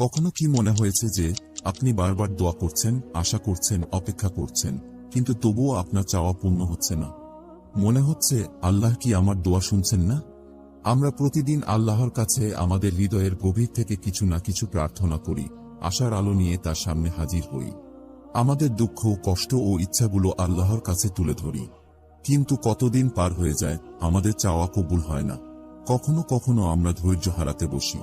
কখনো কি মনে হয়েছে যে আপনি বারবার দোয়া করছেন, আশা করছেন, অপেক্ষা করছেন, কিন্তু তবুও আপনার চাওয়া পূর্ণ হচ্ছে না? মনে হচ্ছে আল্লাহ কি আমার দোয়া শুনছেন না? আমরা প্রতিদিন আল্লাহর কাছে আমাদের হৃদয়ের গভীর থেকে কিছু না কিছু প্রার্থনা করি, আশার আলো নিয়ে তার সামনে হাজির হই। আমাদের দুঃখ, কষ্ট ও ইচ্ছাগুলো আল্লাহর কাছে তুলে ধরি। কিন্তু কতদিন পার হয়ে যায়, আমাদের চাওয়া কবুল হয় না। কখনো কখনো আমরা ধৈর্য হারাতে বসি।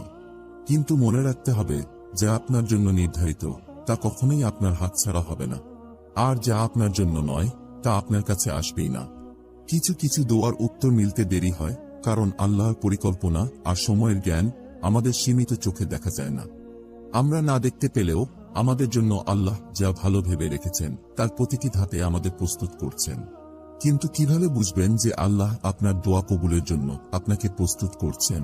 কিন্তু মনে রাখতে হবে, যা আপনার জন্য নির্ধারিত, তা কখনোই আপনার হাতছাড়া হবে না। আর যা আপনার জন্য নয়, তা আপনার কাছে আসবেই না। কিছু কিছু দোয়ার উত্তর মিলতে দেরি হয়, কারণ আল্লাহর পরিকল্পনা আর সময়ের জ্ঞান আমাদের সীমিত চোখে দেখা যায় না। আমরা না দেখতে পেলেও আমাদের জন্য আল্লাহ যা ভালো ভেবে রেখেছেন, তার প্রতিটি ধাপে আমাদের প্রস্তুত করছেন। কিন্তু কীভাবে বুঝবেন যে আল্লাহ আপনার দোয়া কবুলের জন্য আপনাকে প্রস্তুত করছেন?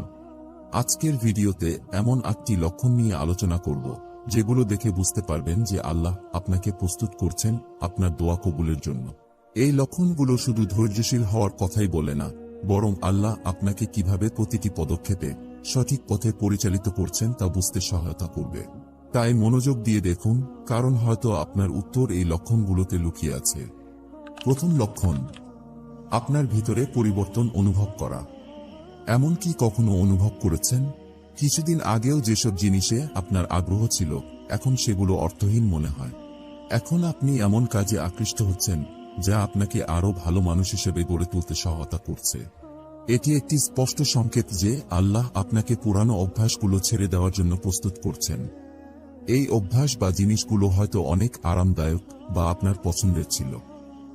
আজকের ভিডিওতে এমন আটটি লক্ষণ নিয়ে আলোচনা করব, যেগুলো দেখে বুঝতে পারবেন যে আল্লাহ আপনাকে প্রস্তুত করছেন আপনার দোয়া কবুলের জন্য। এই লক্ষণগুলো শুধু ধৈর্যশীল হওয়ার কথাই বলে না, বরং আল্লাহ আপনাকে কীভাবে প্রতিটি পদক্ষেপে সঠিক পথে পরিচালিত করছেন তা বুঝতে সহায়তা করবে। তাই মনোযোগ দিয়ে দেখুন, কারণ হয়তো আপনার উত্তর এই লক্ষণগুলোতে লুকিয়ে আছে। প্রথম লক্ষণ, আপনার ভিতরে পরিবর্তন অনুভব করা। এমন কি কখনো অনুভব করেছেন? কিছুদিন আগেও যেসব জিনিসে আপনার আগ্রহ ছিল, এখন সেগুলো অর্থহীন মনে হয়। এখন আপনি এমন কাজে আকৃষ্ট হচ্ছেন, যা আপনাকে আরও ভালো মানুষ হিসেবে গড়ে তুলতে সহায়তা করছে। এটি একটি স্পষ্ট সংকেত যে আল্লাহ আপনাকে পুরানো অভ্যাসগুলো ছেড়ে দেওয়ার জন্য প্রস্তুত করছেন। এই অভ্যাস বা জিনিসগুলো হয়তো অনেক আরামদায়ক বা আপনার পছন্দের ছিল।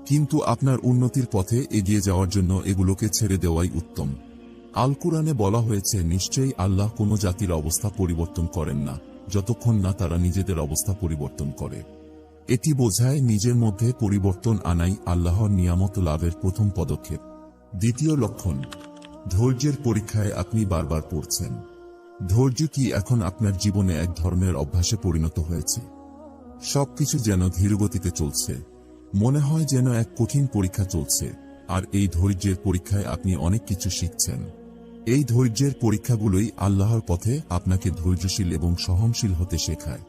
কিন্তু আপনার উন্নতির পথে এগিয়ে যাওয়ার জন্য এগুলোকে ছেড়ে দেওয়াই উত্তম। আল কুরআনে বলা হয়েছে, নিশ্চয়ই আল্লাহ কোনো জাতির অবস্থা পরিবর্তন করেন না, যতক্ষণ না তারা নিজেদের অবস্থা পরিবর্তন করে। এটি বোঝায় নিজের মধ্যে পরিবর্তন আনাই আল্লাহর নিয়ামত লাভের প্রথম পদক্ষেপ। দ্বিতীয় লক্ষণ, ধৈর্যের পরীক্ষায় আপনি বারবার পড়ছেন। ধৈর্য কি এখন আপনার জীবনে এক ধরনের অভ্যাসে পরিণত হয়েছে? সবকিছু যেন ধীরগতিতে চলছে। মনে হয় যেন এক কঠিন পরীক্ষা চলছে, আর এই ধৈর্যের পরীক্ষায় আপনি অনেক কিছু শিখছেন। এই ধৈর্যের পরীক্ষাগুলোই আল্লাহর পথে আপনাকে ধৈর্যশীল এবং সহনশীল হতে শেখায়।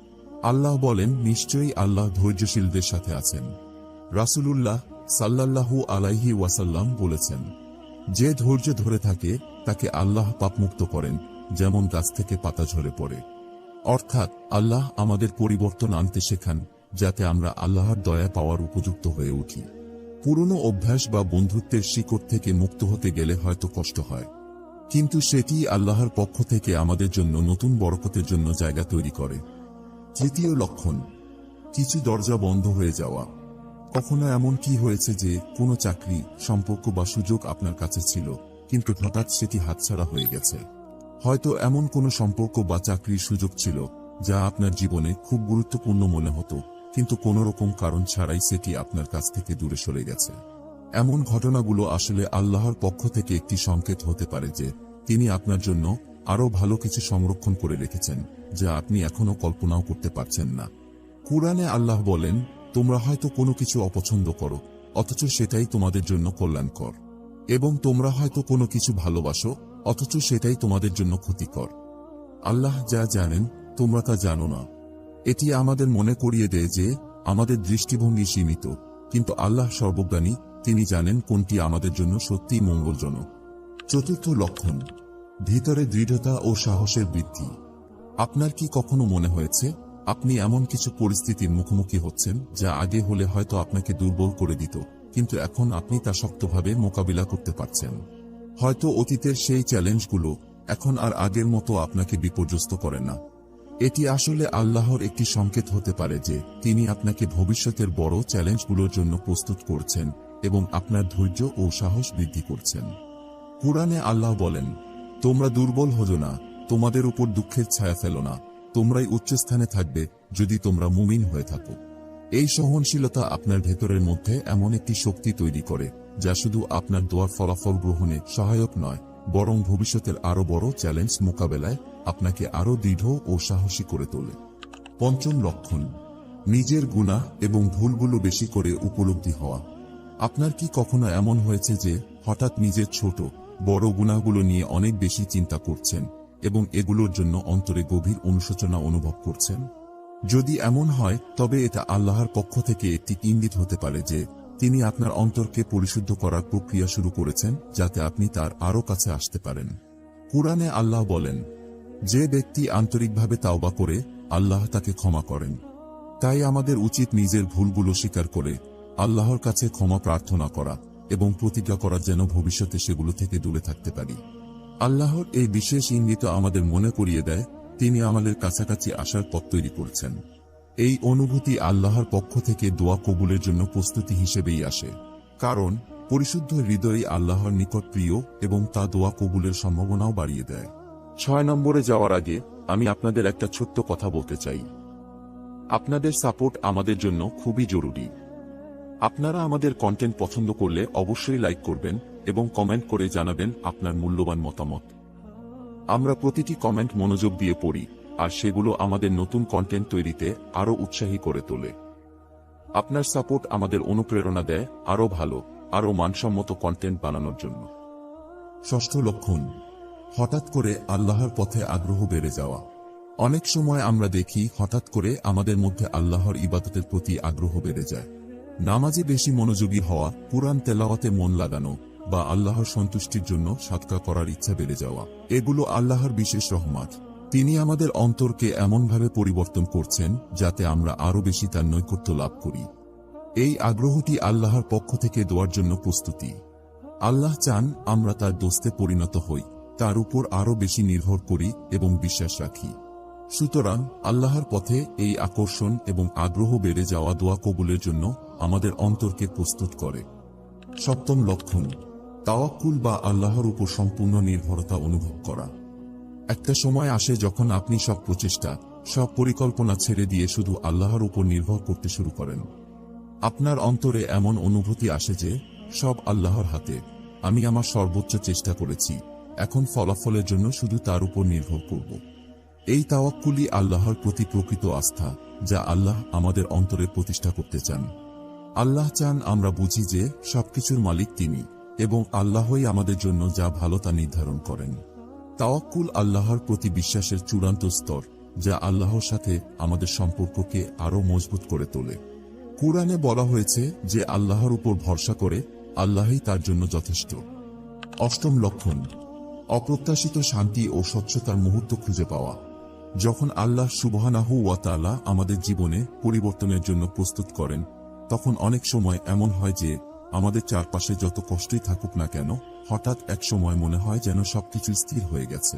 আল্লাহ বলেন, নিশ্চয়ই আল্লাহ ধৈর্যশীলদের সাথে আছেন। রাসূলুল্লাহ সাল্লাল্লাহু আলাইহি ওয়াসাল্লাম বলেছেন, যে ধৈর্য ধরে থাকে, তাকে আল্লাহ পাপমুক্ত করেন, যেমন গাছ থেকে পাতা ঝরে পড়ে। অর্থাৎ আল্লাহ আমাদের পরিবর্তন আনতে শেখান, যাতে আমরা আল্লাহর দয়া পাওয়ার উপযুক্ত হয়ে উঠি। পুরনো অভ্যাস বা বন্ধুত্বের শিকড় থেকে মুক্ত হতে গেলে হয়তো কষ্ট হয়। কিন্তু সেটি আল্লাহর পক্ষ থেকে আমাদের জন্য নতুন বরকতের জন্য জায়গা তৈরি করে। তৃতীয় লক্ষণ, কিছু দরজা বন্ধ হয়ে যাওয়া। কখনো এমন কি হয়েছে যে কোনো চাকরি, সম্পর্ক বা সুযোগ আপনার কাছে ছিল, কিন্তু হঠাৎ সেটি হাতছাড়া হয়ে গেছে। হয়তো এমন কোনো সম্পর্ক বা চাকরির সুযোগ ছিল, যা আপনার জীবনে খুব গুরুত্বপূর্ণ মনে হতো, কিন্তু কোনো রকম কারণ ছাড়াই সেটি আপনার কাছ থেকে দূরে সরে গেছে। এমন ঘটনাগুলো আসলে আল্লাহর পক্ষ থেকে একটি সংকেত হতে পারে যে তিনি আপনার জন্য আরও ভালো কিছু সংরক্ষণ করে রেখেছেন, যা আপনি এখনও কল্পনাও করতে পারছেন না। কুরআনে আল্লাহ বলেন, তোমরা হয়তো কোনো কিছু অপছন্দ করো, অথচ সেটাই তোমাদের জন্য কল্যাণকর। এবং তোমরা হয়তো কোনো কিছু ভালোবাসো, অথচ সেটাই তোমাদের জন্য ক্ষতিকর। আল্লাহ যা জানেন, তোমরা তা জানো না। এটি আমাদের মনে করিয়ে দেয় যে আমাদের দৃষ্টিভঙ্গি সীমিত, কিন্তু আল্লাহ সর্বজ্ঞানী তিনি জানেন কোনটি আমাদের জন্য সত্যিই মঙ্গলজনক। চতুর্থ লক্ষণ, ভিতরে দৃঢ়তা ও সাহসের বৃদ্ধি। আপনার কি কখনো মনে হয়েছে, আপনি এমন কিছু পরিস্থিতির মুখোমুখি হচ্ছেন যা আগে হলে হয়তো আপনাকে দুর্বল করে দিত, কিন্তু এখন আপনি তা শক্তভাবে মোকাবিলা করতে পারছেন। হয়তো অতীতের সেই চ্যালেঞ্জগুলো এখন আর আগের মতো আপনাকে বিপর্যস্ত করে না। এটি আসলে আল্লাহর একটি সংকেত হতে পারে যে তিনি আপনাকে ভবিষ্যতের বড় চ্যালেঞ্জগুলোর জন্য প্রস্তুত করছেন এবং আপনার ধৈর্য ও সাহস বৃদ্ধি করছেন। কুরআনে আল্লাহ বলেন, তোমরা দুর্বল হজো না, তোমাদের উপর দুঃখের ছায়া ফেলো না, তোমরাই উচ্চস্থানে থাকবে যদি তোমরা মুমিন হয়ে থাকো। এই সহনশীলতা আপনার ভেতরের মধ্যে এমন একটি শক্তি তৈরি করে, যা শুধু আপনার দোয়ার ফলাফল গ্রহণে সহায়ক নয়, বরং ভবিষ্যতের আরও বড় চ্যালেঞ্জ মোকাবেলায় আপনাকে আরও দৃঢ় ও সাহসী করে তোলে। পঞ্চম লক্ষণ, নিজের গুণা এবং ভুলগুলো বেশি করে উপলব্ধি হওয়া। আপনার কি কখনো এমন হয়েছে যে, হঠাৎ নিজের ছোট, বড় গুণাগুলো নিয়ে অনেক বেশি চিন্তা করছেন এবং এগুলোর জন্য অন্তরে গভীর অনুশোচনা অনুভব করছেন? যদি এমন হয়, তবে এটা আল্লাহর পক্ষ থেকে একটি ইঙ্গিত হতে পারে যে, তিনি আপনার অন্তরকে পরিশুদ্ধ করার প্রক্রিয়া শুরু করেছেন যাতে আপনি তার আরও কাছে আসতে পারেন। কুরআনে আল্লাহ বলেন, যে ব্যক্তি আন্তরিকভাবে তাওবা করে, আল্লাহ তাকে ক্ষমা করেন। তাই আমাদের উচিত নিজের ভুলগুলো স্বীকার করে আল্লাহর কাছে ক্ষমা প্রার্থনা করা এবং প্রতিজ্ঞা করা যেন ভবিষ্যতে সেগুলো থেকে দূরে থাকতে পারি। আল্লাহর এই বিশেষ ইঙ্গিত আমাদের মনে করিয়ে দেয়, তিনি আমাদের কাছাকাছি আসার পথ তৈরি করছেন। এই অনুভূতি আল্লাহর পক্ষ থেকে দোয়া কবুলের জন্য প্রস্তুতি হিসেবেই আসে। কারণ, পরিশুদ্ধ হৃদয়ই আল্লাহর নিকট প্রিয় এবং তা দোয়া কবুলের সম্ভাবনাও বাড়িয়ে দেয়। ছয় নম্বরে যাওয়ার আগে আমি আপনাদের একটা ছোট্ট কথা বলতে চাই। আপনাদের সাপোর্ট আমাদের জন্য খুবই জরুরি। আপনারা আমাদের কন্টেন্ট পছন্দ করলে অবশ্যই লাইক করবেন এবং কমেন্ট করে জানাবেন আপনার মূল্যবান মতামত। আমরা প্রতিটি কমেন্ট মনোযোগ দিয়ে পড়ি, আর সেগুলো আমাদের নতুন কন্টেন্ট তৈরিতে আরও উৎসাহী করে তোলে। আপনার সাপোর্ট আমাদের অনুপ্রেরণা দেয় আরও ভালো, আরও মানসম্মত কন্টেন্ট বানানোর জন্য। ষষ্ঠ লক্ষণ, হঠাৎ করে আল্লাহর পথে আগ্রহ বেড়ে যাওয়া। অনেক সময় আমরা দেখি হঠাৎ করে আমাদের মধ্যে আল্লাহর ইবাদতের প্রতি আগ্রহ বেড়ে যায়। নামাজে বেশি মনোযোগী হওয়া পুরাণ তেলাওয়াতে মন লাগানো বা আল্লাহর সন্তুষ্টির জন্য সাতকা করার ইচ্ছা বেড়ে যাওয়া, এগুলো আল্লাহর বিশেষ রহমত। তিনি আমাদের অন্তরকে এমনভাবে পরিবর্তন করছেন যাতে আমরা আরও বেশি তার নৈকট্য লাভ করি। এই আগ্রহটি আল্লাহর পক্ষ থেকে দেওয়ার জন্য প্রস্তুতি। আল্লাহ চান আমরা তার দোস্তে পরিণত হই, তার উপর আরও বেশি নির্ভর করি এবং বিশ্বাস রাখি। সুতরাং আল্লাহর পথে এই আকর্ষণ এবং আগ্রহ বেড়ে যাওয়া দোয়া কবুলের জন্য আমাদের অন্তরকে প্রস্তুত করে। সপ্তম লক্ষণ, তাওয়াক্কুল বা আল্লাহর উপর সম্পূর্ণ নির্ভরতা অনুভব করা। একটা সময় আসে যখন আপনি সব প্রচেষ্টা, সব পরিকল্পনা ছেড়ে দিয়ে শুধু আল্লাহর উপর নির্ভর করতে শুরু করেন। আপনার অন্তরে এমন অনুভূতি আসে যে, সব আল্লাহর হাতে, আমি আমার সর্বোচ্চ চেষ্টা করেছি, এখন ফলাফলের জন্য শুধু তার উপর নির্ভর করব। এই তাওয়াক্কুলি আল্লাহর প্রতি প্রকৃত আস্থা, যা আল্লাহ আমাদের অন্তরে প্রতিষ্ঠা করতে চান। আল্লাহ চান আমরা বুঝি যে সবকিছুর মালিক তিনি এবং আল্লাহই আমাদের জন্য যা ভালো তা নির্ধারণ করেন। তাওয়াক্কুল আল্লাহর প্রতি বিশ্বাসের চূড়ান্ত স্তর, যা আল্লাহর সাথে আমাদের সম্পর্ককে আরও মজবুত করে তোলে। কুরআনে বলা হয়েছে যে আল্লাহর উপর ভরসা করে আল্লাহই তার জন্য যথেষ্ট। অষ্টম লক্ষণ, অপ্রত্যাশিত শান্তি ও স্বচ্ছতার মুহূর্ত খুঁজে পাওয়া। যখন আল্লাহ সুবহানাহু ওয়া তাআলা আমাদের জীবনে পরিবর্তনের জন্য প্রস্তুত করেন তখন অনেক সময় এমন হয় যে, আমাদের চারপাশে যত কষ্টই থাকুক না কেন, হঠাৎ এক সময় মনে হয় যেন সবকিছু স্থির হয়ে গেছে।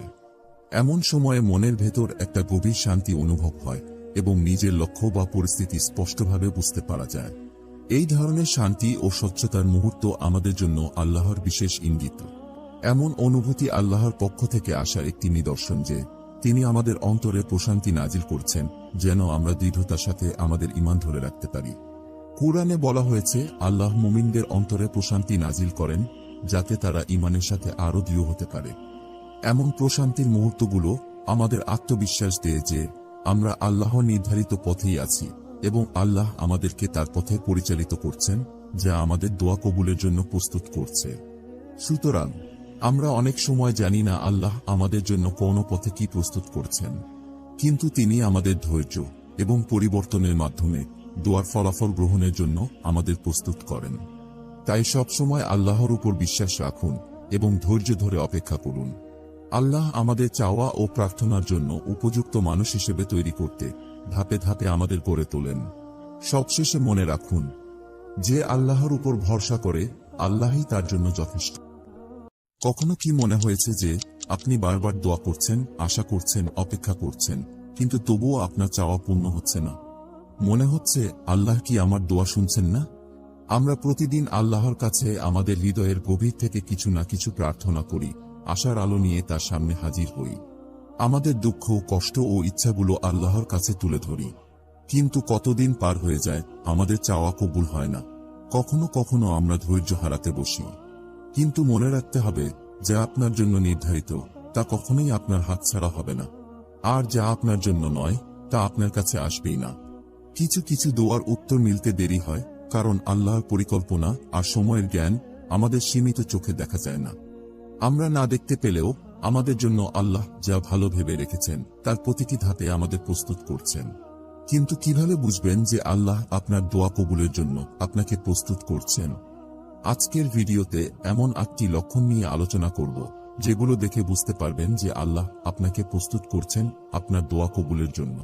এমন সময়ে মনের ভেতর একটা গভীর শান্তি অনুভব হয় এবং নিজের লক্ষ্য বা পরিস্থিতি স্পষ্টভাবে বুঝতে পারা যায়। এই ধরনের শান্তি ও স্বচ্ছতার মুহূর্ত আমাদের জন্য আল্লাহর বিশেষ ইঙ্গিত। এমন অনুভূতি আল্লাহর পক্ষ থেকে আসা একটি নিদর্শন যে, তিনি আমাদের অন্তরে প্রশান্তি নাজিল করছেন, যেন আমরা দৃঢ়তার সাথে আমাদের ইমান ধরে রাখতে পারি। কুরআনে বলা হয়েছে, আল্লাহ মুমিনদের অন্তরে প্রশান্তি নাজিল করেন, যাতে তারা ইমানের সাথে আরও দৃঢ় হতে পারে। এমন প্রশান্তির মুহূর্তগুলো আমাদের আত্মবিশ্বাস দেয় যে, আমরা আল্লাহ নির্ধারিত পথেই আছি এবং আল্লাহ আমাদেরকে তার পথে পরিচালিত করছেন, যা আমাদের দোয়া কবুলের জন্য প্রস্তুত করছে। সুতরাং, আমরা অনেক সময় জানি না আল্লাহ আমাদের জন্য কোন পথে কি প্রস্তুত করছেন। কিন্তু তিনি আমাদের ধৈর্য এবং পরিবর্তনের মাধ্যমে দোয়ার ফলাফল গ্রহণের জন্য আমাদের প্রস্তুত করেন। তাই সবসময় আল্লাহর উপর বিশ্বাস রাখুন এবং ধৈর্য ধরে অপেক্ষা করুন। আল্লাহ আমাদের চাওয়া ও প্রার্থনার জন্য উপযুক্ত মানুষ হিসেবে তৈরি করতে ধাপে ধাপে আমাদের গড়ে তোলেন। সবশেষে মনে রাখুন, যে আল্লাহর উপর ভরসা করে আল্লাহই তার জন্য যথেষ্ট। কখনো কি মনে হয়েছে যে আপনি বারবার দোয়া করছেন, আশা করছেন, অপেক্ষা করছেন, কিন্তু তবুও আপনার চাওয়া পূর্ণ হচ্ছে না? মনে হচ্ছে আল্লাহ কি আমার দোয়া শুনছেন না? আমরা প্রতিদিন আল্লাহর কাছে আমাদের হৃদয়ের গভীর থেকে কিছু না কিছু প্রার্থনা করি, আশার আলো নিয়ে তার সামনে হাজির হই। আমাদের দুঃখ, কষ্ট ও ইচ্ছাগুলো আল্লাহর কাছে তুলে ধরি। কিন্তু কতদিন পার হয়ে যায়, আমাদের চাওয়া কবুল হয় না। কখনো কখনো আমরা ধৈর্য হারাতে বসি। কিন্তু মনে রাখতে হবে, যা আপনার জন্য নির্ধারিত, তা কখনোই আপনার হাত ছাড়া হবে না। আর যা আপনার জন্য নয়, তা আপনার কাছে আসবেই না। কিছু কিছু দোয়ার উত্তর মিলতে দেরি হয়, কারণ আল্লাহর পরিকল্পনা আর সময়ের জ্ঞান আমাদের সীমিত চোখে দেখা যায় না। আমরা না দেখতে পেলেও আমাদের জন্য আল্লাহ যা ভালো ভেবে রেখেছেন, তার প্রতিটি ধাপে আমাদের প্রস্তুত করছেন। কিন্তু কীভাবে বুঝবেন যে আল্লাহ আপনার দোয়া কবুলের জন্য আপনাকে প্রস্তুত করছেন? আজকের ভিডিওতে এমন আটটি লক্ষণ নিয়ে আলোচনা করব, যেগুলো দেখে বুঝতে পারবেন যে আল্লাহ আপনাকে প্রস্তুত করছেন আপনার দোয়া কবুলের জন্য।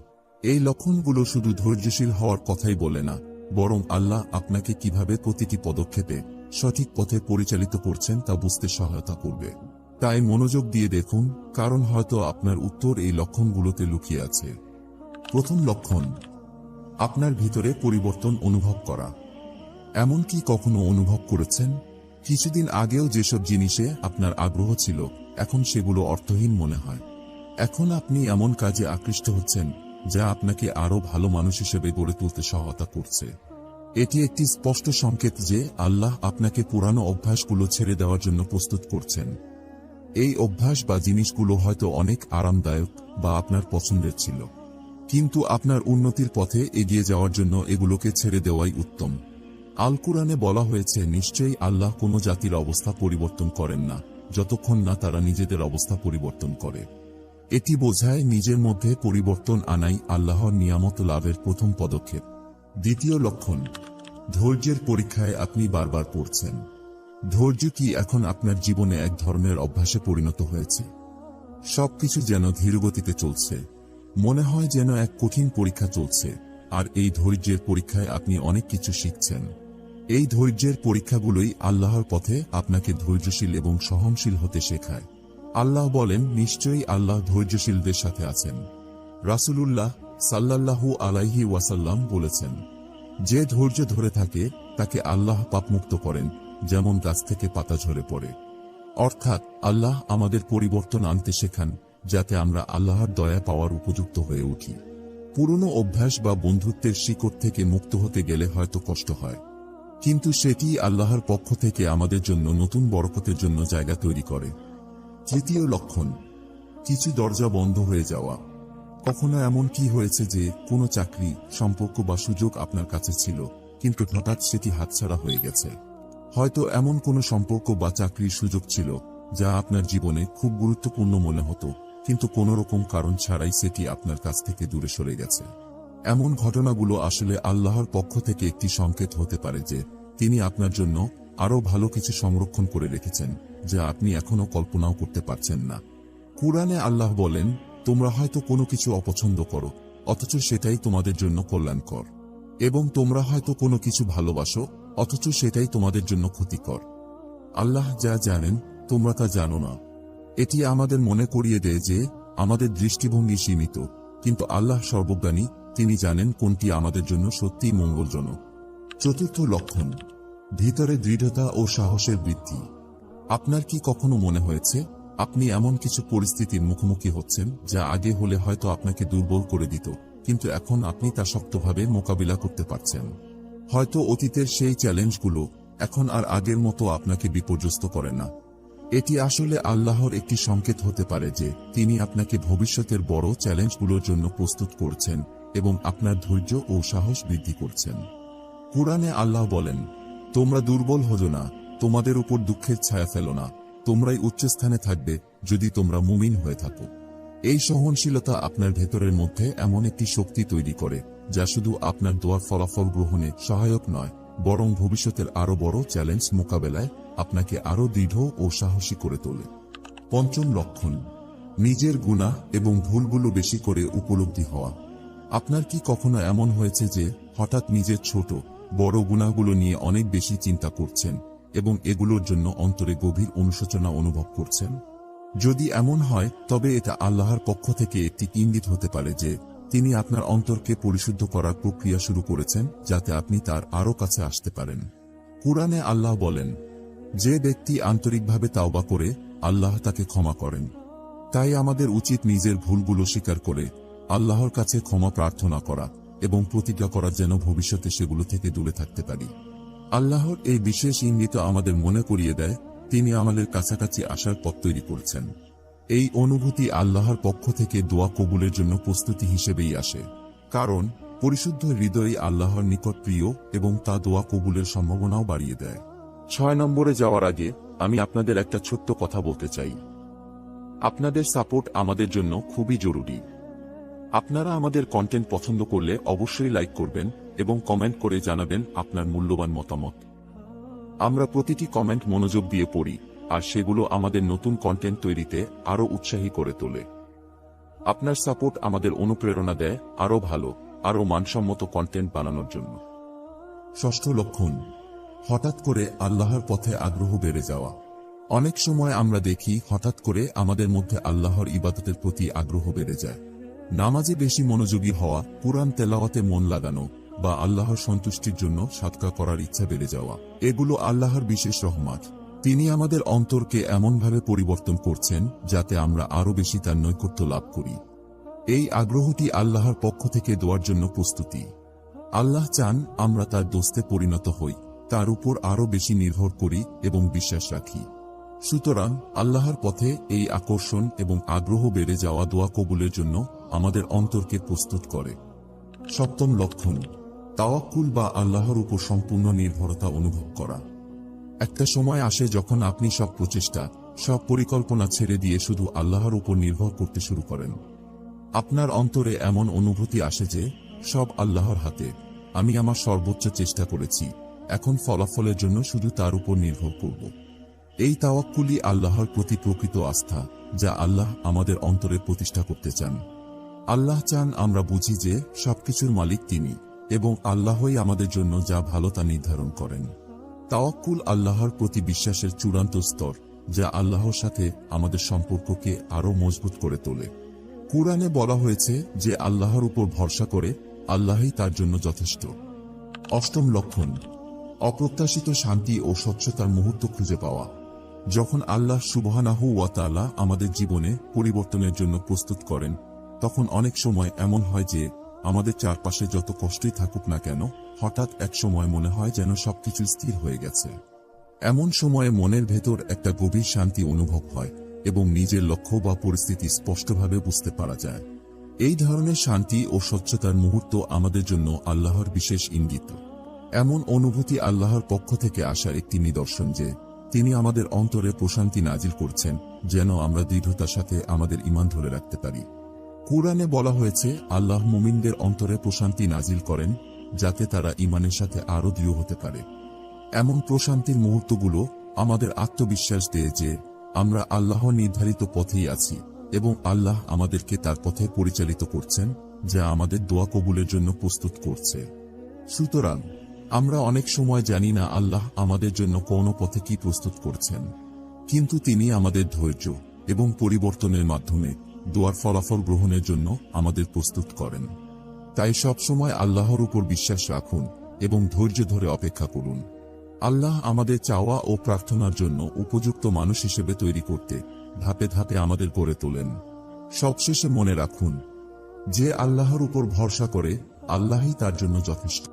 এই লক্ষণগুলো শুধু ধৈর্যশীল হওয়ার কথাই বলে না, বরং আল্লাহ আপনাকে কীভাবে প্রতিটি পদক্ষেপে সঠিক পথে পরিচালিত করছেন তা বুঝতে সহায়তা করবে। তাই মনোযোগ দিয়ে দেখুন, কারণ হয়তো আপনার উত্তর এই লক্ষণগুলোতে লুকিয়ে আছে। প্রথম লক্ষণ, আপনার ভিতরে পরিবর্তন অনুভব করা। এমন কি কখনো অনুভব করেছেন? কিছুদিন আগেও যেসব জিনিসে আপনার আগ্রহ ছিল, এখন সেগুলো অর্থহীন মনে হয়। এখন আপনি এমন কাজে আকৃষ্ট হচ্ছেন যা আপনাকে আরও ভালো মানুষ হিসেবে গড়ে তুলতে সহায়তা করছে। এটি একটি স্পষ্ট সংকেত যে আল্লাহ আপনাকে পুরানো অভ্যাসগুলো ছেড়ে দেওয়ার জন্য প্রস্তুত করছেন। এই অভ্যাস বা জিনিসগুলো হয়তো অনেক আরামদায়ক বা আপনার পছন্দের ছিল। কিন্তু আপনার উন্নতির পথে এগিয়ে যাওয়ার জন্য এগুলোকে ছেড়ে দেওয়াই উত্তম। আল কুরআনে বলা হয়েছে, নিশ্চয়ই আল্লাহ কোনো জাতির অবস্থা পরিবর্তন করেন না, যতক্ষণ না তারা নিজেদের অবস্থা পরিবর্তন করে। এটি বোঝায় নিজের মধ্যে পরিবর্তন আনাই আল্লাহর নিয়ামত লাভের প্রথম পদক্ষেপ। দ্বিতীয় লক্ষণ, ধৈর্যের পরীক্ষায় আপনি বারবার পড়ছেন। ধৈর্য কি এখন আপনার জীবনে এক ধরনের অভ্যাসে পরিণত হয়েছে? সবকিছু যেন ধীরগতিতে চলছে। মনে হয় যেন এক কঠিন পরীক্ষা চলছে, আর এই ধৈর্যের পরীক্ষায় আপনি অনেক কিছু শিখছেন। এই ধৈর্যের পরীক্ষাগুলোই আল্লাহর পথে আপনাকে ধৈর্যশীল এবং সহনশীল হতে শেখায়। আল্লাহ বলেন, নিশ্চয়ই আল্লাহ ধৈর্যশীলদের সাথে আছেন। রাসূলুল্লাহ সাল্লাল্লাহু আলাইহি ওয়াসাল্লাম বলেছেন, যে ধৈর্য ধরে থাকে, তাকে আল্লাহ পাপমুক্ত করেন, যেমন গাছ থেকে পাতা ঝরে পড়ে। অর্থাৎ আল্লাহ আমাদের পরিবর্তন আনতে শেখান, যাতে আমরা আল্লাহর দয়া পাওয়ার উপযুক্ত হয়ে উঠি। পুরনো অভ্যাস বা বন্ধুত্বের শিকড় থেকে মুক্ত হতে গেলে হয়তো কষ্ট হয়। কিন্তু সেটি আল্লাহর পক্ষ থেকে আমাদের জন্য নতুন বরকতের জন্য জায়গা তৈরি করে। তৃতীয় লক্ষণ, কিছু দরজা বন্ধ হয়ে যাওয়া। কখনো এমন কি হয়েছে যে কোনো চাকরি, সম্পর্ক বা সুযোগ আপনার কাছে ছিল, কিন্তু হঠাৎ সেটি হাতছাড়া হয়ে গেছে। হয়তো এমন কোনো সম্পর্ক বা চাকরির সুযোগ ছিল, যা আপনার জীবনে খুব গুরুত্বপূর্ণ মনে হতো, কিন্তু কোনো রকম কারণ ছাড়াই সেটি আপনার কাছ থেকে দূরে সরে গেছে। এমন ঘটনাগুলো আসলে আল্লাহর পক্ষ থেকে একটি সংকেত হতে পারে যে তিনি আপনার জন্য আরও ভালো কিছু সংরক্ষণ করে রেখেছেন। যা আপনি এখনও কল্পনাও করতে পারছেন না। কুরআনে আল্লাহ বলেন, তোমরা হয়তো কোনো কিছু অপছন্দ করো, অথচ সেটাই তোমাদের জন্য কল্যাণকর। এবং তোমরা হয়তো কোনো কিছু ভালোবাসো, অথচ সেটাই তোমাদের জন্য ক্ষতিকর। আল্লাহ যা জানেন, তোমরা তা জানো না। এটি আমাদের মনে করিয়ে দেয় যে, আমাদের দৃষ্টিভঙ্গি সীমিত, কিন্তু আল্লাহ সর্বজ্ঞানী, তিনি জানেন কোনটি আমাদের জন্য সত্যিই মঙ্গলজনক। চতুর্থ লক্ষণ, ভিতরে দৃঢ়তা ও সাহসের বৃদ্ধি। আপনার কি কখনো মনে হয়েছে, আপনি এমন কিছু পরিস্থিতির মুখোমুখি হচ্ছেন, যা আগে হলে হয়তো আপনাকে দুর্বল করে দিত, কিন্তু এখন আপনি তা শক্তভাবে মোকাবিলা করতে পারছেন। হয়তো অতীতের সেই চ্যালেঞ্জগুলো এখন আর আগের মতো আপনাকে বিপর্যস্ত করে না। এটি আসলে আল্লাহর একটি সংকেত হতে পারে যে তিনি আপনাকে ভবিষ্যতের বড় চ্যালেঞ্জগুলোর জন্য প্রস্তুত করছেন এবং আপনার ধৈর্য ও সাহস বৃদ্ধি করছেন। কুরআনে আল্লাহ বলেন, তোমরা দুর্বল হজো না তোমাদের উপর দুঃখের ছায়া ফেলো না। তোমরাই উচ্চস্থানে থাকবে, যদি তোমরা মুমিন হয়ে থাকো। এই সহনশীলতা আপনার ভেতরের মধ্যে এমন একটি শক্তি তৈরি করে, যা শুধু আপনার দোয়ার ফলাফল গ্রহণে সহায়ক নয়, বরং ভবিষ্যতের আরও বড় চ্যালেঞ্জ মোকাবেলায় আপনাকে আরও দৃঢ় ও সাহসী করে তোলে। পঞ্চম লক্ষণ, নিজের গুণা এবং ভুলগুলো বেশি করে উপলব্ধি হওয়া। আপনার কি কখনো এমন হয়েছে যে, হঠাৎ নিজের ছোট, বড় গুণাগুলো নিয়ে অনেক বেশি চিন্তা করছেন? এবং এগুলোর জন্য অন্তরে গভীর অনুশোচনা অনুভব করছেন। যদি এমন হয়, তবে এটা আল্লাহর পক্ষ থেকে একটি ইঙ্গিত হতে পারে যে, তিনি আপনার অন্তরকে পরিশুদ্ধ করার প্রক্রিয়া শুরু করেছেন, যাতে আপনি তার আরও কাছে আসতে পারেন। কুরআনে আল্লাহ বলেন, যে ব্যক্তি আন্তরিকভাবে তাওবা করে, আল্লাহ তাকে ক্ষমা করেন। তাই আমাদের উচিত নিজের ভুলগুলো স্বীকার করে, আল্লাহর কাছে ক্ষমা প্রার্থনা করা এবং প্রতিজ্ঞা করা যেন ভবিষ্যতে সেগুলো থেকে দূরে থাকতে পারি। আল্লাহর এই বিশেষ ইঙ্গিত আমাদের মনে করিয়ে দেয়, তিনি আমাদের কাছাকাছি আসার পথ তৈরি করছেন। এই অনুভূতি আল্লাহর পক্ষ থেকে দোয়া কবুলের জন্য প্রস্তুতি হিসেবেই আসে। কারণ, পরিশুদ্ধ হৃদয় আল্লাহর নিকট প্রিয় এবং তা দোয়া কবুলের সম্ভাবনাও বাড়িয়ে দেয়। ছয় নম্বরে যাওয়ার আগে, আমি আপনাদের একটা ছোট্ট কথা বলতে চাই। আপনাদের সাপোর্ট আমাদের জন্য খুবই জরুরি। আপনারা আমাদের কন্টেন্ট পছন্দ করলে অবশ্যই লাইক করবেন এবং কমেন্ট করে জানাবেন আপনার মূল্যবান মতামত। আমরা প্রতিটি কমেন্ট মনোযোগ দিয়ে পড়ি, আর সেগুলো আমাদের নতুন কন্টেন্ট তৈরিতে আরও উৎসাহী করে তোলে। আপনার সাপোর্ট আমাদের অনুপ্রেরণা দেয় আরও ভালো, আরও মানসম্মত কন্টেন্ট বানানোর জন্য। ষষ্ঠ লক্ষণ, হঠাৎ করে আল্লাহর পথে আগ্রহ বেড়ে যাওয়া। অনেক সময় আমরা দেখি হঠাৎ করে আমাদের মধ্যে আল্লাহর ইবাদতের প্রতি আগ্রহ বেড়ে যায়। নামাজে বেশি মনোযোগী হওয়া পুরাণ তেলাওয়াতে মন লাগানো বা আল্লাহর সন্তুষ্টির জন্য সাতকা করার ইচ্ছা বেড়ে যাওয়া। এগুলো আল্লাহর বিশেষ রহমত। তিনি আমাদের অন্তরকে এমনভাবে পরিবর্তন করছেন যাতে আমরা আরও বেশি তার নৈকট্য লাভ করি। এই আগ্রহটি আল্লাহর পক্ষ থেকে দেওয়ার জন্য প্রস্তুতি। আল্লাহ চান আমরা তার দোস্তে পরিণত হই, তার উপর আরও বেশি নির্ভর করি এবং বিশ্বাস রাখি। সুতরাং আল্লাহর পথে এই আকর্ষণ এবং আগ্রহ বেড়ে যাওয়া দোয়া কবুলের জন্য আমাদের অন্তরকে প্রস্তুত করে। সপ্তম লক্ষণ তাওয়াক্কুল বা আল্লাহর উপর সম্পূর্ণ নির্ভরতা অনুভব করা। একটা সময় আসে যখন আপনি সব প্রচেষ্টা, সব পরিকল্পনা ছেড়ে দিয়ে শুধু আল্লাহর উপর নির্ভর করতে শুরু করেন। আপনার অন্তরে এমন অনুভূতি আসে যে, সব আল্লাহর হাতে, আমি আমার সর্বোচ্চ চেষ্টা করেছি, এখন ফলাফলের জন্য শুধু তার উপর নির্ভর করব। এই তাওয়াক্কুলি আল্লাহর প্রতি প্রকৃত আস্থা, যা আল্লাহ আমাদের অন্তরে প্রতিষ্ঠা করতে চান। আল্লাহ চান আমরা বুঝি যে, সবকিছুর মালিক তিনি। এবং আল্লাহই আমাদের জন্য যা ভালো তা নির্ধারণ করেন। তাওয়াক্কুল আল্লাহর প্রতি বিশ্বাসের চূড়ান্ত স্তর, যা আল্লাহর সাথে আমাদের সম্পর্ককে আরও মজবুত করে তোলে। কুরআনে বলা হয়েছে যে আল্লাহর উপর ভরসা করে আল্লাহই তার জন্য যথেষ্ট। অষ্টম লক্ষণ, অপ্রত্যাশিত শান্তি ও স্বচ্ছতার মুহূর্ত খুঁজে পাওয়া। যখন আল্লাহ সুবহানাহু ওয়াতালা আমাদের জীবনে পরিবর্তনের জন্য প্রস্তুত করেন, তখন অনেক সময় এমন হয় যে আমাদের চারপাশে যত কষ্টই থাকুক না কেন, হঠাৎ এক সময় মনে হয় যেন সবকিছু স্থির হয়ে গেছে। এমন সময়ে মনের ভেতর একটা গভীর শান্তি অনুভব হয় এবং নিজের লক্ষ্য বা পরিস্থিতি স্পষ্টভাবে বুঝতে পারা যায়। এই ধরনের শান্তি ও স্বচ্ছতার মুহূর্ত আমাদের জন্য আল্লাহর বিশেষ ইঙ্গিত। এমন অনুভূতি আল্লাহর পক্ষ থেকে আসার একটি নিদর্শন যে, তিনি আমাদের অন্তরে প্রশান্তি নাজিল করছেন, যেন আমরা দৃঢ়তার সাথে আমাদের ইমান ধরে রাখতে পারি। কুরআনে বলা হয়েছে, আল্লাহ মুমিনদের অন্তরে প্রশান্তি নাজিল করেন, যাতে তারা ইমানের সাথে আরও দৃঢ় হতে পারে। এমন প্রশান্তির মুহূর্তগুলো আমাদের আত্মবিশ্বাস দেয় যে, আমরা আল্লাহ নির্ধারিত পথেই আছি এবং আল্লাহ আমাদেরকে তার পথে পরিচালিত করছেন, যা আমাদের দোয়া কবুলের জন্য প্রস্তুত করছে। সুতরাং, আমরা অনেক সময় জানি না আল্লাহ আমাদের জন্য কোন পথে কি প্রস্তুত করছেন। কিন্তু তিনি আমাদের ধৈর্য এবং পরিবর্তনের মাধ্যমে দোয়ার ফলাফল গ্রহণের জন্য আমাদের প্রস্তুত করেন। তাই সবসময় আল্লাহর উপর বিশ্বাস রাখুন এবং ধৈর্য ধরে অপেক্ষা করুন। আল্লাহ আমাদের চাওয়া ও প্রার্থনার জন্য উপযুক্ত মানুষ হিসেবে তৈরি করতে ধাপে ধাপে আমাদের গড়ে তোলেন। সবশেষে মনে রাখুন, যে আল্লাহর উপর ভরসা করে, আল্লাহই তার জন্য যথেষ্ট।